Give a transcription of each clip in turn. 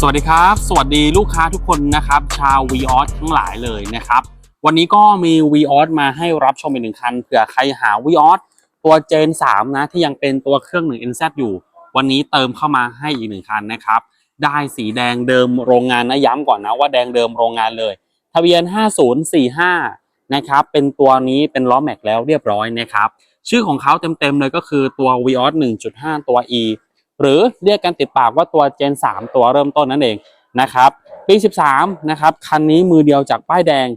สวัสดีครับ สวัสดีลูกค้าทุกคนนะครับ ชาว v ีออสทั้งหลายเลยนะครับ วันนี้ก็มี v ีออสมาให้รับชมอีกหนึ่งคันเผื่อใครหา v ีออสตัวเจน3นะ ที่ยังเป็นตัวเครื่อง1 NZ อยู่ วันนี้เติมเข้ามาให้อีกหนึ่งคันนะครับ ได้สีแดงเดิมโรงงานนะย้ำก่อนนะว่าแดงเดิมโรงงานเลย ทะเบียน 5045 นะครับ เป็นตัวนี้เป็นล้อแม็กแล้วเรียบร้อยนะครับ ชื่อของเขาเต็มๆเลยก็คือตัว v ีออส1.5 ตัว E หรือเรียกกันติดปากว่าตัว Gen 3 ตัวเริ่มต้นนั่นเองนะครับปี 13 นะครับ คันนี้มือเดียวจากป้ายแดง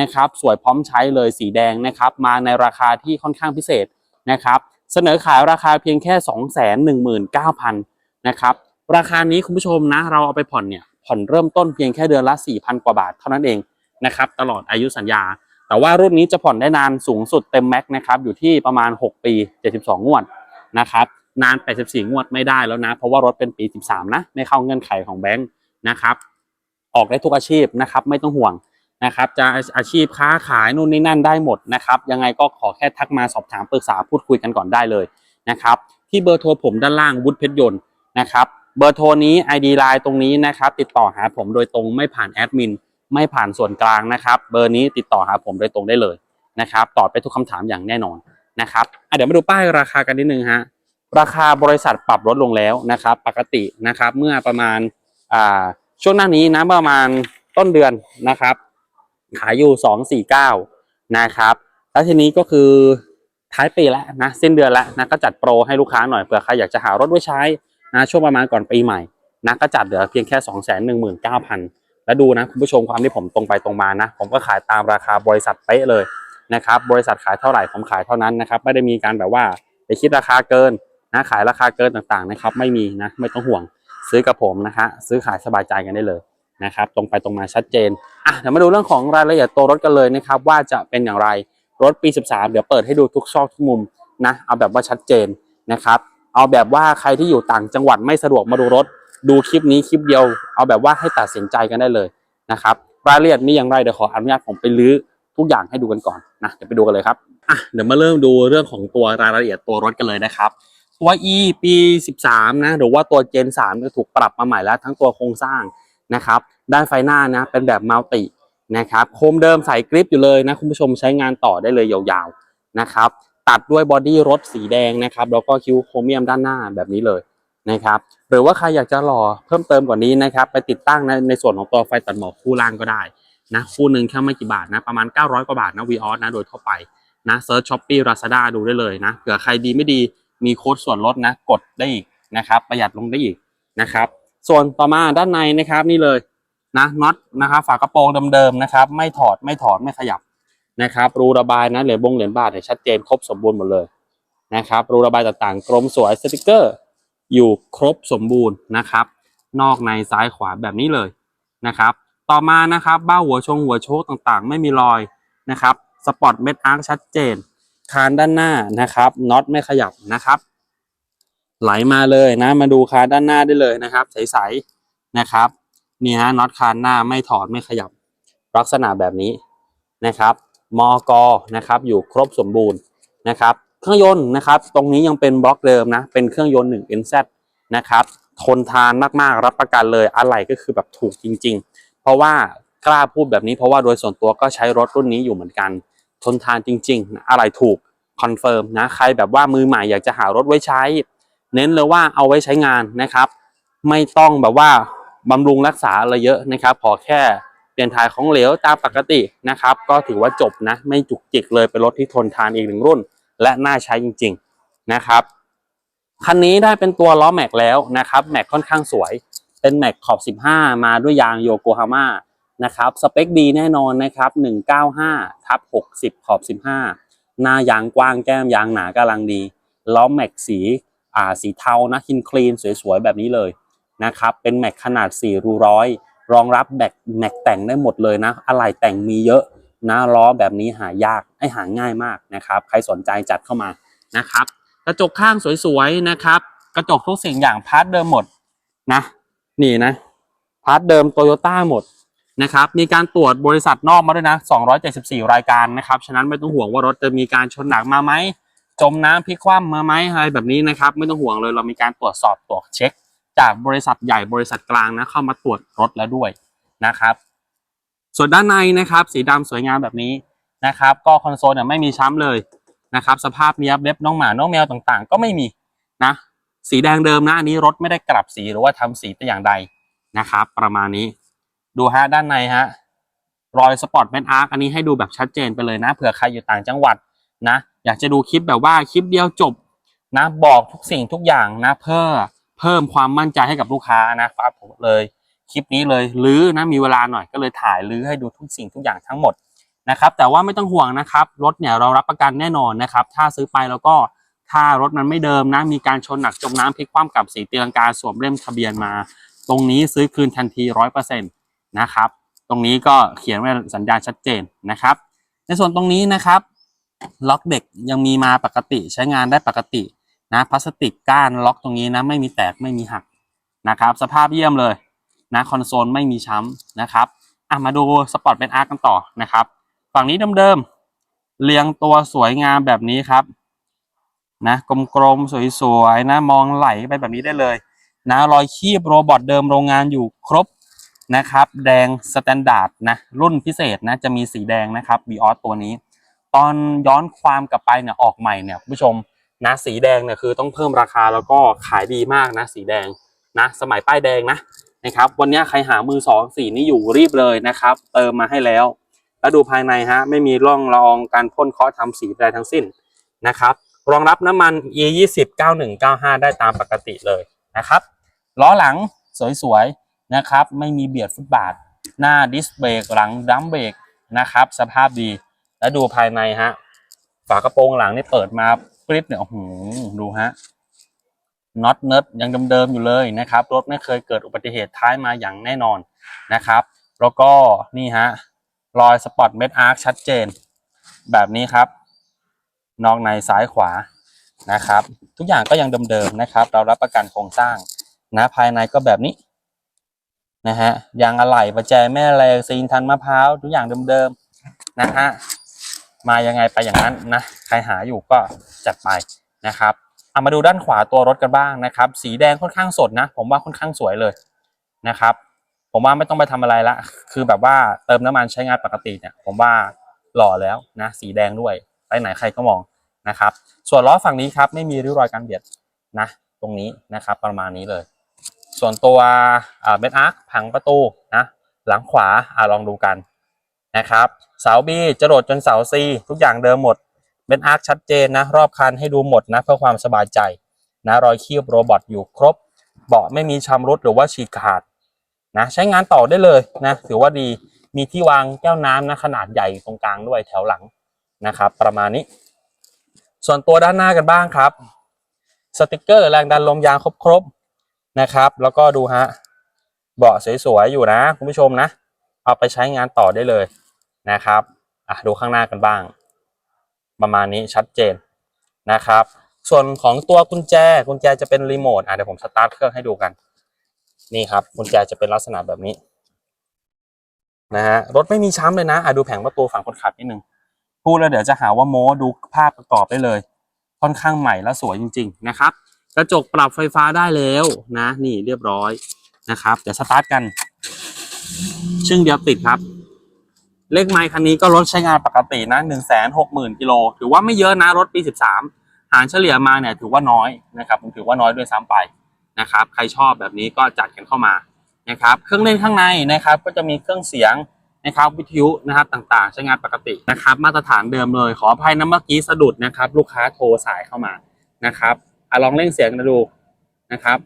นะครับ สวยพร้อมใช้เลยสีแดงนะครับ มาในราคาที่ค่อนข้างพิเศษนะครับ เสนอขายราคาเพียงแค่ 219,000นะครับ ราคานี้คุณผู้ชมนะ เราเอาไปผ่อนเนี่ย ผ่อนเริ่มต้นเพียงแค่เดือนละ 4,000 กว่าบาทเท่านั้นเองนะครับ ตลอดอายุสัญญา แต่ว่ารุ่นนี้จะผ่อนได้นานสูงสุดเต็มแม็กนะครับ อยู่ที่ประมาณ 6 ปี 72 งวดนะครับ นาน 84 งวดไม่ได้แล้วนะ เพราะว่ารถเป็นปี 13 นะ ไม่เข้าเงื่อนไขของแบงค์นะครับ ออกได้ทุกอาชีพนะครับ ไม่ต้องห่วงนะครับ จะอาชีพค้าขายนู่นนี่นั่นได้หมดนะครับ ยังไงก็ขอแค่ทักมาสอบถามปรึกษาพูดคุยกันก่อนได้เลยนะครับ ที่เบอร์โทรผมด้านล่างวุฒิเพชรยนต์นะครับ เบอร์โทรนี้ ID Line ตรงนี้นะครับ ติดต่อหาผมโดยตรงไม่ผ่านแอดมินไม่ผ่านส่วนกลางนะครับ เบอร์นี้ติดต่อหาผมโดยตรงได้เลยนะครับ ตอบไปทุกคำถามอย่างแน่นอนนะครับเดี๋ยวมาดูป้ายราคากันนิดนึงฮะ ราคาบริษัทปรับลดลงแล้วนะครับ ปกตินะครับเมื่อประมาณอ่าช่วงหน้านี้นะประมาณต้นเดือนนะครับ ขายอยู่สองสี่เก้านะครับ แล้วทีนี้ก็คือท้ายปีแล้วนะสิ้นเดือนแล้วนะก็จัดโปรให้ลูกค้าหน่อยเผื่อใครอยากจะหารถไว้ใช้นะช่วงประมาณก่อนปีใหม่นะก็จัดเหลือเพียงแค่สองแสนหนึ่งหมื่นเก้าพันแล้วดูนะคุณผู้ชมความที่ผมตรงไปตรงมานะ ผมก็ขายตามราคาบริษัทเป๊ะเลยนะครับบริษัทขายเท่าไหร่ผมขายเท่านั้นนะครับไม่ได้มีการแบบว่าไปคิดราคาเกิน นะขายราคาเกินต่างๆนะครับ ไม่มีนะไม่ต้องห่วงซื้อกับผมนะฮะซื้อขายสบายใจกันได้เลยนะครับ ตรงไปตรงมาชัดเจนอะเดี๋ยวมาดูเรื่องของรายละเอียดตัวรถกันเลยนะครับ ว่าจะเป็นอย่างไรรถปี 13 เดี๋ยวเปิดให้ดูทุกซอกทุกมุมนะเอาแบบว่าชัดเจนนะครับเอาแบบว่าใครที่อยู่ต่างจังหวัดไม่สะดวกมาดูรถ ดูคลิปนี้คลิปเดียว เอาแบบว่าให้ตัดสินใจกันได้เลยนะครับรายละเอียดมีอย่างไรเดี๋ยวขออนุญาตผมไปลื้อทุกอย่างให้ดูกันก่อนนะเดี๋ยวไปดูกันเลยครับอะเดี๋ยวมาเริ่มดูเรื่องของตัวรายละเอียดตัวรถกันเลยนะครับ ตัว E ปี 13 นะหรือว่าตัว Gen 3จะถูกปรับมาใหม่แล้วทั้งตัวโครงสร้างนะครับด้านไฟหน้านะเป็นแบบมัลตินะครับโคมเดิมใส่กริปอยู่เลยนะคุณผู้ชมใช้งานต่อได้เลยยาวๆนะครับตัดด้วยบอดี้รถสีแดงนะครับแล้วก็คิ้วโครเมียมด้านหน้าแบบนี้เลยนะครับหรือว่าใครอยากจะหล่อเพิ่มเติมกว่านี้นะครับไปติดตั้งในในส่วนของตัวไฟตัดหมอกคู่ล่างก็ได้นะคู่หนึ่งแค่ไม่กี่บาทนะประมาณ 900 กว่าบาทนะ v ีออสนะโดยทั่วไปนะเซิร์ชช้อปปี้ลาซาด้าดูได้เลยนะเผื่อใครดีไม่ดี มีโค้ดส่วนลดนะกดได้อีกนะครับ ประหยัดลงได้อีกนะครับ ส่วนต่อมาด้านในนะครับนี่เลยนะน็อตนะครับฝากระโปรงเดิมๆนะครับ ไม่ถอดไม่ถอดไม่ขยับนะครับ รูระบายนะเหรียญบงเหรียญบาทเนี่ยชัดเจนครบสมบูรณ์หมดเลยนะครับ รูระบายต่างๆกลมสวยสติกเกอร์ อยู่ครบสมบูรณ์นะครับ นอกในซ้ายขวาแบบนี้เลยนะครับ ต่อมานะครับเบ้าหัวชงหัวโชคต่างๆ ไม่มีรอยนะครับสปอร์ตเม็ดอาร์คชัดเจน คานด้านหน้านะครับน็อตไม่ขยับนะครับ ไหลมาเลยนะ มาดูคานด้านหน้าได้เลยนะครับ ใสๆนะครับนี่ฮะน็อตคานหน้าไม่ถอดไม่ขยับ ลักษณะแบบนี้นะครับมอกนะครับอยู่ครบสมบูรณ์นะครับ เครื่องยนต์นะครับ ตรงนี้ยังเป็นบล็อกเดิมนะ เป็นเครื่องยนต์ 1 NZ นะครับ ทนทานมากๆรับประกันเลยอะไรก็คือแบบถูกจริง ๆ เพราะว่ากล้าพูดแบบนี้เพราะว่าโดยส่วนตัวก็ใช้รถรุ่นนี้อยู่เหมือนกัน ทนทานจริงๆ อะไรถูกคอนเฟิร์มนะใครแบบว่ามือใหม่อยากจะหารถไว้ใช้ เน้นเลยว่าเอาไว้ใช้งานนะครับ ไม่ต้องแบบว่าบำรุงรักษาอะไรเยอะนะครับขอแค่เปลี่ยนถ่ายของเหลวตามปกตินะครับ ก็ถือว่าจบนะ ไม่จุกจิกเลยเป็นรถที่ทนทานอีกหนึ่งรุ่น และน่าใช้จริง ๆนะครับคันนี้ได้เป็นตัวล้อแม็กแล้วนะครับแม็กค่อนข้างสวย เป็นแม็กขอบ 15 มาด้วยยางโยโกฮาม่า นะครับสเปคดีแน่นอนนะครับ195ทับ60 ขอบ 15 หน้ายางกว้างแก้มยางหนากำลังดี ล้อแม็กสีอ่าสีเทานะคินคลีนสวยๆ แบบนี้เลยนะครับเป็นแม็กขนาด 4 รูร้อยรองรับแม็กแม็กแต่งได้หมดเลยนะอะไรแต่งมีเยอะนะล้อแบบนี้หายากให้หาง่ายมากนะครับใครสนใจจัดเข้ามานะครับกระจกข้างสวยๆนะครับกระจกทุกสิ่งอย่างพาร์ทเดิมหมดนะนี่นะพาร์ทเดิมโตโยต้าหมด นะครับมีการตรวจบริษัทนอกมาด้วยนะ 274 รายการนะครับฉะนั้นไม่ต้องห่วงว่ารถจะมีการชนหนักมาไหมจมน้ำพลิกคว่ำมาไหมอะไรแบบนี้นะครับไม่ต้องห่วงเลยเรามีการตรวจสอบตรวจเช็ค จากบริษัทใหญ่บริษัทกลางนะเข้ามาตรวจรถแล้วด้วยนะครับ ส่วนด้านในนะครับ สีดำสวยงามแบบนี้นะครับ ก็คอนโซลเนี่ยไม่มีช้ำเลยนะครับ สภาพเนี้ยเล็บน้องหมาน้องแมวต่างๆ ก็ไม่มีนะสีแดงเดิมนะอันนี้รถไม่ได้กลับสีหรือว่าทำสีแต่อย่างใดนะครับ ประมาณนี้ ดูฮะด้านในฮะรอยสปอร์ตแมนอาร์คอันนี้ให้ดูแบบชัดเจนไปเลยนะเผื่อใครอยู่ต่างจังหวัดนะ อยากจะดูคลิปแบบว่าคลิปเดียวจบนะบอกทุกสิ่งทุกอย่างนะ เพื่อเพิ่มความมั่นใจให้กับลูกค้านะครับผมเลยคลิปนี้เลยลื้อนะมีเวลาหน่อยก็เลยถ่ายลื้อให้ดูทุกสิ่งทุกอย่างทั้งหมดนะครับ แต่ว่าไม่ต้องห่วงนะครับ รถเนี่ยเรารับประกันแน่นอนนะครับ ถ้าซื้อไปแล้วก็ถ้ารถมันไม่เดิมนะ มีการชนหนักจมน้ำพลิกคว่ำกับสีเตีลังกาสวมเล่มทะเบียนมา ตรงนี้ซื้อคืนทันทีร้อยเปอร์เซ็นต์ นะครับ ตรงนี้ก็เขียนไว้สัญญาณชัดเจนนะครับ ในส่วนตรงนี้นะครับล็อกเด็กยังมีมาปกติใช้งานได้ปกตินะพลาสติกก้านล็อกตรงนี้นะไม่มีแตกไม่มีหักนะครับ สภาพเยี่ยมเลยนะคอนโซลไม่มีช้ำนะครับอะมาดูสปอร์ตเป็นอาร์กันต่อนะครับ ฝั่งนี้เดิมๆเรียงตัวสวยงามแบบนี้ครับนะกลมๆสวยๆนะมองไหลไปแบบนี้ได้เลย นะรอยคีบโรบอทเดิมโรงงานอยู่ครบ นะครับ แดงสแตนดาร์ดนะรุ่นพิเศษนะจะมีสีแดงนะครับบีออสตัวนี้ ตอนย้อนความกลับไปเนี่ยออกใหม่เนี่ยคุณผู้ชมนะสีแดงเนี่ยคือต้องเพิ่มราคาแล้วก็ขายดีมากนะ สีแดงนะ สมัยป้ายแดงนะนะครับ วันนี้ใครหามือสองสีนี้อยู่รีบเลยนะครับ เติมมาให้แล้ว แล้วดูภายในฮะไม่มีร่องละอองการพ่นเคาะทำสีใดทั้งสิ้นนะครับรองรับน้ำมัน E 2 0 91 95ได้ตามปกติเลยนะครับล้อหลังสวยๆ นะครับ ไม่มีเบียดฟุตบาท หน้าดิสเบรกหลังดัมเบรกนะครับ สภาพดี แล้วดูภายในฮะ ฝากระโปรงหลังนี่เปิดมาปริ๊บเนี่ยโอ้โหดูฮะน็อตเนิร์ดยังเดิมๆอยู่เลยนะครับ รถไม่เคยเกิดอุบัติเหตุท้ายมาอย่างแน่นอนนะครับ แล้วก็นี่ฮะรอยสปอตเม็ดอาร์คชัดเจน แบบนี้ครับ นอกในซ้ายขวานะครับ ทุกอย่างก็ยังเดิมๆนะครับ เรารับประกันโครงสร้างนะภายในก็แบบนี้ นะฮะยางอะไหล่ประแจแม่แรงซีนทันมะพร้าวทุกอย่างเดิมๆนะฮะมายังไงไปอย่างนั้นนะใครหาอยู่ก็จัดไปนะครับเอามาดูด้านขวาตัวรถกันบ้างนะครับ สีแดงค่อนข้างสดนะ ผมว่าค่อนข้างสวยเลยนะครับ ผมว่าไม่ต้องไปทำอะไรละ คือแบบว่าเติมน้ำมันใช้งานปกติเนี่ย ผมว่าหล่อแล้วนะสีแดงด้วยไปไหนใครก็มองนะครับ ส่วนล้อฝั่งนี้ครับไม่มีริ้วรอยการเบียดนะ ตรงนี้นะครับประมาณนี้เลย ส่วนตัวเบนอาร์คผังประตูนะหลังขวาอ่าลองดูกันนะครับเสาบีจรดจนเสาซีทุกอย่างเดิมหมดเบนอาร์คชัดเจนนะรอบคันให้ดูหมดนะเพื่อความสบายใจนะรอยคีบโรบอทอยู่ครบ เบาะไม่มีชำรุดหรือว่าฉีกขาดนะใช้งานต่อได้เลยนะถือว่าดีมีที่วางแก้วน้ำนะขนาดใหญ่ตรงกลางด้วยแถวหลังนะครับ ประมาณนี้ ส่วนตัวด้านหน้ากันบ้างครับ สติกเกอร์แรงดันลมยางครบ นะครับ แล้วก็ดูฮะเบาะสวยๆอยู่นะคุณผู้ชมนะ เอาไปใช้งานต่อได้เลยนะครับอะดูข้างหน้ากันบ้าง ประมาณนี้ชัดเจนนะครับ ส่วนของตัวกุญแจกุญแจจะเป็นรีโมทอะเดี๋ยวผมสตาร์ทเครื่องให้ดูกัน นี่ครับกุญแจจะเป็นลักษณะแบบนี้นะฮะรถไม่มีช้ำเลยนะอะดูแผงประตูฝั่งคนขับนิดนึงพูดแล้วเดี๋ยวจะหาว่าโม้ดูภาพประกอบได้เลย ค่อนข้างใหม่และสวยจริง ๆ นะครับ กระจกปรับไฟฟ้าได้แล้วนะ นี่เรียบร้อยนะครับ เดี๋ยวสตาร์ทกัน ชึ่งเดียวติดครับ เลขไมค์คันนี้ก็รถใช้งานปกตินะหนึ่งแสนหกหมื่นกิโลถือว่าไม่เยอะนะรถปีสิบสามหารเฉลี่ยมาเนี่ยถือว่าน้อยนะครับผมถือว่าน้อยด้วยซ้ำไปนะครับ ใครชอบแบบนี้ก็จัดกันเข้ามานะครับ เครื่องเล่นข้างในนะครับ ก็จะมีเครื่องเสียงนะครับวิทยุนะครับต่างๆ ใช้งานปกตินะครับ มาตรฐานเดิมเลย ขออภัยนะเมื่อกี้สะดุดนะครับ ลูกค้าโทรสายเข้ามานะครับ อะลองเล่นเสียงดูนะครับ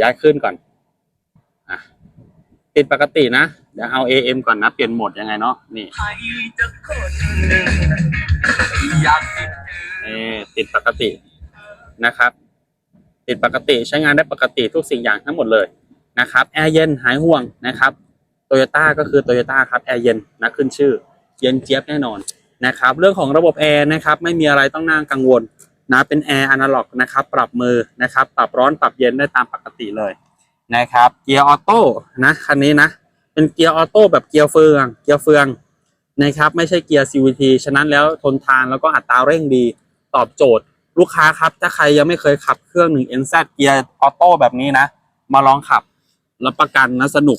ย้ายขึ้นก่อนอะติดปกตินะ เดี๋ยวเอา AM ก่อนนะ เปลี่ยนโหมดยังไงเนาะนี่ติดเออติดปกตินะครับ ติดปกติใช้งานได้ปกติทุกสิ่งอย่างทั้งหมดเลยนะครับแอร์เย็นหายห่วงนะครับโตโยต้าก็คือโตโยต้าครับแอร์เย็นนะขึ้นชื่อ เย็นเจี๊ยบแน่นอนนะครับ เรื่องของระบบแอร์นะครับ ไม่มีอะไรต้องน่ากังวล นะเป็นแอร์อนาล็อกนะครับปรับมือนะครับปรับร้อนปรับเย็นได้ตามปกติเลยนะครับเกียร์ออโต้นะคันนี้นะเป็นเกียร์ออโต้แบบเกียร์เฟือง เกียร์เฟืองนะครับไม่ใช่เกียร์ CVT ฉะนั้นแล้วทนทานแล้วก็อัตราเร่งดีตอบโจทย์ลูกค้าครับถ้าใครยังไม่เคยขับเครื่อง 1NZ เกียร์ออโต้แบบนี้นะ มาลองขับรับประกันนะสนุก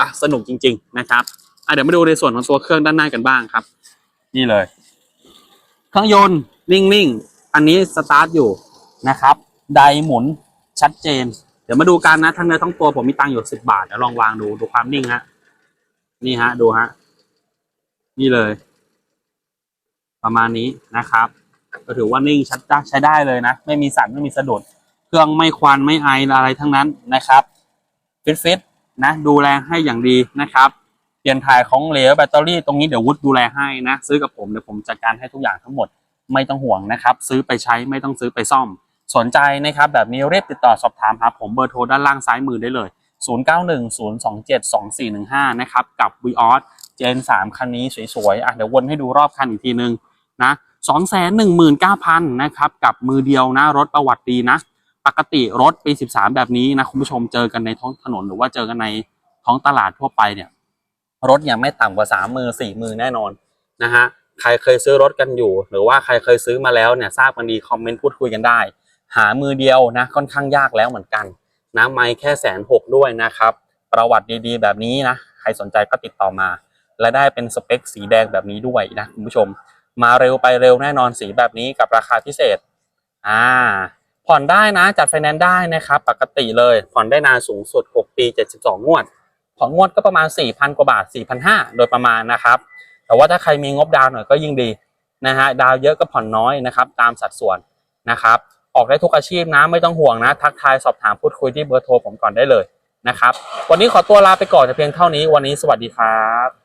ละสนุกจริง ๆ นะครับอะเดี๋ยวมาดูในส่วนของตัวเครื่องด้านหน้ากันบ้างครับ นี่เลย เครื่องยนต์นิ่งๆ อันนี้สตาร์ทอยู่นะครับไดหมุนชัดเจน เดี๋ยวมาดูกันนะทั้งเนื้อทั้งตัวผมมีตังค์อยู่สิบบาทเดี๋ยวลองวางดูดูความนิ่งฮะนี่ฮะดูฮะนี่เลย ประมาณนี้นะครับ ก็ถือว่านิ่งชัดใช้ได้เลยนะ ไม่มีสั่นไม่มีสะดุด เครื่องไม่ควันไม่ไออะไรทั้งนั้นนะครับฟิตฟิตนะ ดูแลให้อย่างดีนะครับเปลี่ยนถ่ายของเหลวแบตเตอรี่ตรงนี้เดี๋ยววุฒดูแลให้นะ ซื้อกับผมเดี๋ยวผมจัดการให้ทุกอย่างทั้งหมด ไม่ต้องห่วงนะครับ ซื้อไปใช้ไม่ต้องซื้อไปซ่อม สนใจนะครับแบบนี้รีบติดต่อสอบถามหาผมเบอร์โทรด้านล่างซ้ายมือได้เลย 0910272415 นะครับกับ v ีออสเจน3 คันนี้สวยๆอะเดี๋ยววนให้ดูรอบคันอีกทีนึงนะ219,000นะครับกับมือเดียวนะรถประวัติดีนะ ปกติรถปี 13 แบบนี้นะคุณผู้ชมเจอกันในท้องถนนหรือว่าเจอกันในท้องตลาดทั่วไปเนี่ยรถยังไม่ต่ำกว่าสามมือสี่มือแน่นอนนะฮะ ใครเคยซื้อรถกันอยู่ หรือว่าใครเคยซื้อมาแล้วเนี่ยทราบกันดีคอมเมนต์พูดคุยกันได้ หามือเดียวนะค่อนข้างยากแล้วเหมือนกันนะไม่แค่แสนหกด้วยนะครับ ประวัติดีๆ แบบนี้นะใครสนใจก็ติดต่อมา และได้เป็นสเปคสีแดงแบบนี้ด้วยนะคุณผู้ชม มาเร็วไปเร็วแน่นอนสีแบบนี้กับราคาพิเศษอ่าผ่อนได้นะจัดไฟแนนซ์ได้นะครับ ปกติเลยผ่อนได้นานสูงสุด 6 ปี 72 งวด ผ่อนงวดก็ประมาณ 4,000 กว่าบาท 4,500 โดยประมาณนะครับ แต่ว่าถ้าใครมีงบดาวหน่อยก็ยิ่งดีนะฮะดาวเยอะก็ผ่อนน้อยนะครับ ตามสัดส่วนนะครับ ออกได้ทุกอาชีพนะไม่ต้องห่วงนะ ทักทายสอบถามพูดคุยที่เบอร์โทรผมก่อนได้เลยนะครับ วันนี้ขอตัวลาไปก่อนแต่เพียงเท่านี้วันนี้สวัสดีครับ